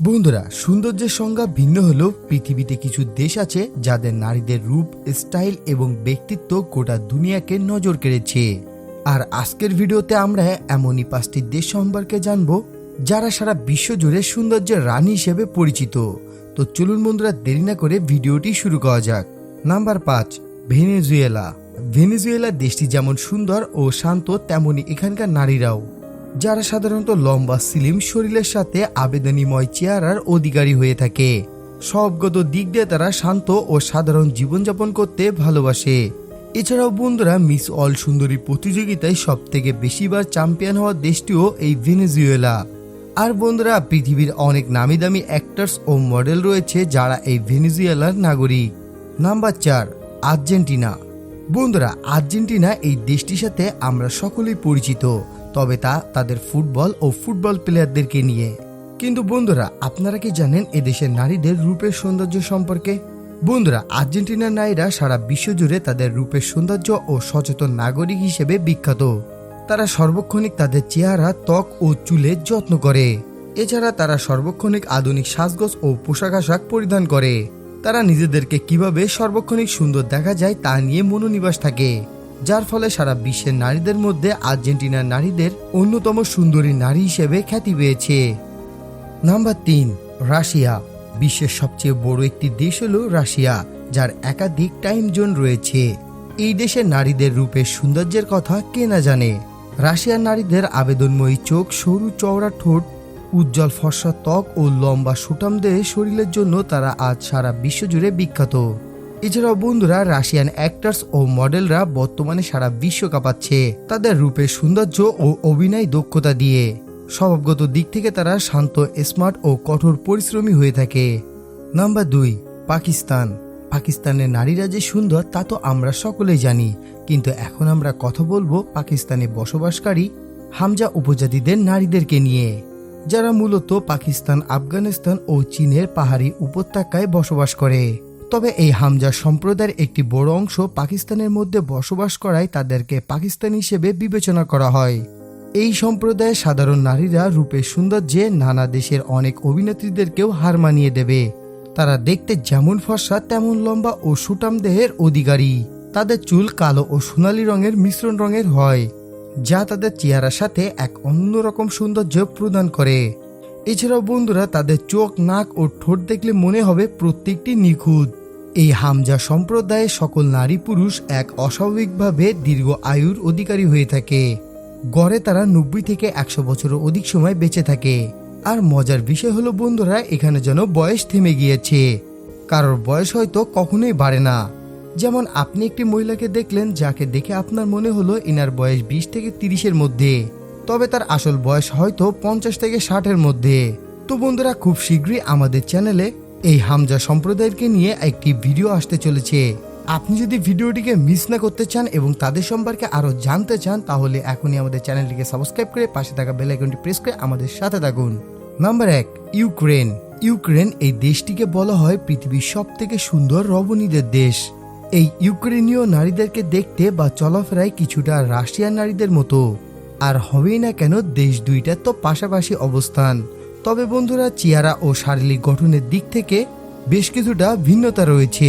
বন্ধুরা, সৌন্দর্যের সংজ্ঞা ভিন্ন হলেও পৃথিবীতে কিছু দেশ আছে যাদের নারীদের রূপ, স্টাইল এবং ব্যক্তিত্ব গোটা দুনিয়াকে নজর কেড়েছে। আর আজকের ভিডিওতে আমরা এমনই পাঁচটি দেশ সম্পর্কে জানব, যারা সারা বিশ্ব জুড়ে সৌন্দর্যের রানী হিসেবে পরিচিত। তো চলুন বন্ধুরা, দেরি না করে ভিডিওটি শুরু করা যাক। নাম্বার পাঁচ, ভেনেজুয়েলা। ভেনেজুয়েলা দেশটি যেমন সুন্দর ও শান্ত, তেমনি এখানকার নারীরাও। যারা সাধারণত লম্বা, স্লিম শরীরের সাথে আবেদনীময় চেহারার অধিকারী হয়ে থাকে। সবগত দিক দিয়ে তারা শান্ত ও সাধারণ জীবনযাপন করতে ভালোবাসে। এছাড়াও বন্ধুরা, মিস অল সুন্দরী প্রতিযোগিতায় সব থেকে বেশিবার চ্যাম্পিয়ন হওয়া দেশটিও এই ভেনেজুয়েলা। আর বন্ধুরা, পৃথিবীর অনেক নামি দামি অ্যাক্টার্স ও মডেল রয়েছে যারা এই ভেনেজুয়েলার নাগরিক। নাম্বার চার, আর্জেন্টিনা। বন্ধুরা, আর্জেন্টিনা এই দেশটির সাথে আমরা সকলেই পরিচিত। তবে তা তাদের ফুটবল ও ফুটবল প্লেয়ারদেরকে নিয়ে। কিন্তু বন্ধুরা, আপনারা কি জানেন এদেশের নারীদের রূপের সৌন্দর্য সম্পর্কে? বন্ধুরা, আর্জেন্টিনার নারীরা সারা বিশ্ব জুড়ে তাদের রূপের সৌন্দর্য ও সচেতন নাগরিক হিসেবে বিখ্যাত। তারা সর্বক্ষণিক তাদের চেহারা, ত্বক ও চুলের যত্ন করে। এছাড়া তারা সর্বক্ষণিক আধুনিক সাজগোজ ও পোশাক আশাক পরিধান করে। তারা নিজেদেরকে কীভাবে সর্বক্ষণিক সুন্দর দেখা যায় তা নিয়ে মনোনিবাস থাকে। যার ফলে সারা বিশ্বের নারীদের মধ্যে আর্জেন্টিনার নারীদের অন্যতম সুন্দরী নারী হিসেবে খ্যাতি পেয়েছে। নাম্বার তিন, রাশিয়া। বিশ্বের সবচেয়ে বড় একটি দেশ হল রাশিয়া, যার একাধিক টাইম জোন রয়েছে। এই দেশের নারীদের রূপের সৌন্দর্যের কথা কে না জানে? রাশিয়ার নারীদের আবেদনময়ী চোখ, সরু চওড়া ঠোঁট, উজ্জ্বল ফর্সা ত্বক ও লম্বা সুটাম দেহে শরীরের জন্য তারা আজ সারা বিশ্বজুড়ে বিখ্যাত। এছাড়াও বন্ধুরা, রাশিয়ান অ্যাক্টার্স ও মডেলরা বর্তমানে সারা বিশ্ব কাঁপাচ্ছে তাদের রূপের সৌন্দর্য ও অভিনয় দক্ষতা দিয়ে। স্বভাবগত দিক থেকে তারা শান্ত স্মার্ট ও কঠোর পরিশ্রমী হয়ে থাকে। নাম্বার দুই, পাকিস্তান। পাকিস্তানের নারীরা যে সুন্দর, তা তো আমরা সকলেই জানি। কিন্তু এখন আমরা কথা বলব পাকিস্তানে বসবাসকারী হামজা উপজাতিদের নারীদেরকে নিয়ে, যারা মূলত পাকিস্তান, আফগানিস্তান ও চীনের পাহাড়ি উপত্যকায় বসবাস করে। তবে এই হামজা সম্প্রদায়ের একটি বড় অংশ পাকিস্তানের মধ্যে বসবাস করায় তাদেরকে পাকিস্তান হিসেবে বিবেচনা করা হয়। এই সম্প্রদায়ের সাধারণ নারীরা রূপের সৌন্দর্যে নানা দেশের অনেক অভিনেত্রীদেরকেও হার মানিয়ে দেবে। তারা দেখতে যেমন ফর্সা, তেমন লম্বা ও সুটাম দেহের অধিকারী। তাদের চুল কালো ও সোনালী রঙের মিশ্রণ রঙের হয়, যা তাদের চেহারার সাথে এক অন্যরকম সৌন্দর্য প্রদান করে। এছাড়াও বন্ধুরা তাদের চোখ, নাক ও ঠোঁট দেখলে মনে হবে প্রত্যেকটি নিখুঁত। এই হামজা সম্প্রদায়ে সকল নারী পুরুষ এক অস্বাভাবিকভাবে দীর্ঘ আয়ুর অধিকারী হয়ে থাকে। গড়ে তারা নব্বই থেকে একশো বছরের অধিক সময় বেঁচে থাকে। আর মজার বিষয় হলো বন্ধুরা, এখানে যেন বয়স থেমে গিয়েছে। কারোর বয়স হয়তো কখনোই বাড়ে না। যেমন আপনি একটি মহিলাকে দেখলেন, যাকে দেখে আপনার মনে হলো ইনার বয়স বিশ থেকে তিরিশের মধ্যে। তবে তার আসল বয়স হয়তো পঞ্চাশ থেকে ষাটের মধ্যে। তো বন্ধুরা, খুব শীঘ্রই আমাদের চ্যানেলে এই হামজা সম্প্রদায়কে নিয়ে একটি ভিডিও আসতে চলেছে। আপনি যদি ভিডিওটিকে মিস না করতে চান এবং তাদের সম্পর্কে আরও জানতে চান, তাহলে এখনই আমাদের চ্যানেলটিকে সাবস্ক্রাইব করে পাশে থাকা বেল আইকনটি প্রেস করে আমাদের সাথে থাকুন। নাম্বার এক, ইউক্রেন। ইউক্রেন এই দেশটিকে বলা হয় পৃথিবীর সব থেকে সুন্দর রবণীদের দেশ। এই ইউক্রেনীয় নারীদেরকে দেখতে বা চলাফেরায় কিছুটা রাশিয়ান নারীদের মতো। আর হবেই না কেন দেশ দুইটার তো পাশাপাশি অবস্থান। তবে বন্ধুরা, চেহারা ও শারীরিক গঠনের দিক থেকে বেশ কিছুটা ভিন্নতা রয়েছে।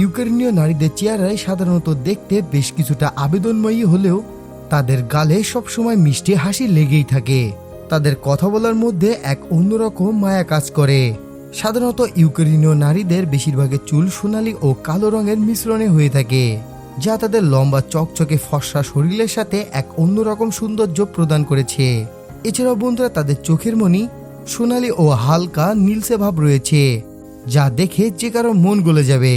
ইউক্রেনীয় নারীদের চেহারায় সাধারণত দেখতে বেশ কিছুটা আবেদনময়ী হলেও তাদের গালে সবসময় মিষ্টি হাসি লেগেই থাকে। তাদের কথা বলার মধ্যে এক অন্যরকম মায়া কাজ করে। সাধারণত ইউক্রেনীয় নারীদের বেশিরভাগের চুল সোনালী ও কালো রঙের মিশ্রণে হয়ে থাকে, যা তাদের লম্বা চকচকে ফর্সা শরীরের সাথে এক অন্যরকম সৌন্দর্য প্রদান করেছে। এছাড়াও বন্ধুরা, তাদের চোখের মনি সোনালী ও হালকা নীলসে ভাব রয়েছে, যা দেখে যে কারও মন গলে যাবে।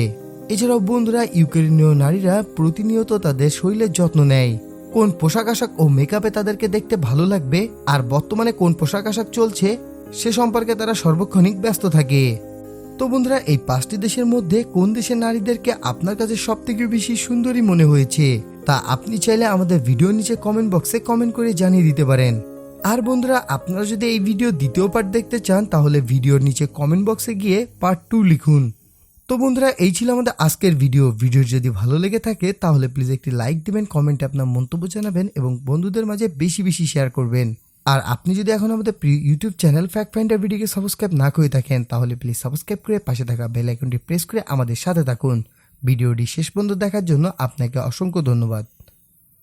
এছাড়াও বন্ধুরা, ইউক্রেনীয় নারীরা প্রতিনিয়ত তাদের শরীরের যত্ন নেয়। কোন পোশাক আশাক ও মেকআপে তাদেরকে দেখতে ভালো লাগবে, আর বর্তমানে কোন পোশাক আশাক চলছে, সে সম্পর্কে তারা সর্বক্ষণিক ব্যস্ত থাকে। তো বন্ধুরা, এই পাঁচটি দেশের মধ্যে কোন দেশের নারীদেরকে আপনার কাছে সব থেকে বেশি সুন্দরী মনে হয়েছে, তা আপনি চাইলে আমাদের ভিডিও নিচে কমেন্ট বক্সে কমেন্ট করে জানিয়ে দিতে পারেন। আর বন্ধুরা, আপনারা যদি এই ভিডিও দ্বিতীয় পার্ট দেখতে চান, তাহলে ভিডিওর নিচে কমেন্ট বক্সে গিয়ে পার্ট টু লিখুন। তো বন্ধুরা, এই ছিল আমাদের আজকের ভিডিও ভিডিও যদি ভালো লেগে থাকে, তাহলে প্লিজ একটি লাইক দিবেন কমেন্টে আপনার মন্তব্য জানাবেন এবং বন্ধুদের মাঝে বেশি বেশি শেয়ার করবেন। আর আপনি যদি এখন আমাদের ইউটিউব চ্যানেল ফ্যাক্ট ফাইন্ডার ভিডিওকে সাবস্ক্রাইব না করে থাকেন, তাহলে প্লিজ সাবস্ক্রাইব করে পাশে থাকা বেল আইকনটি প্রেস করে আমাদের সাথে থাকুন। ভিডিওটি শেষ পর্যন্ত দেখার জন্য আপনাকে অসংখ্য ধন্যবাদ।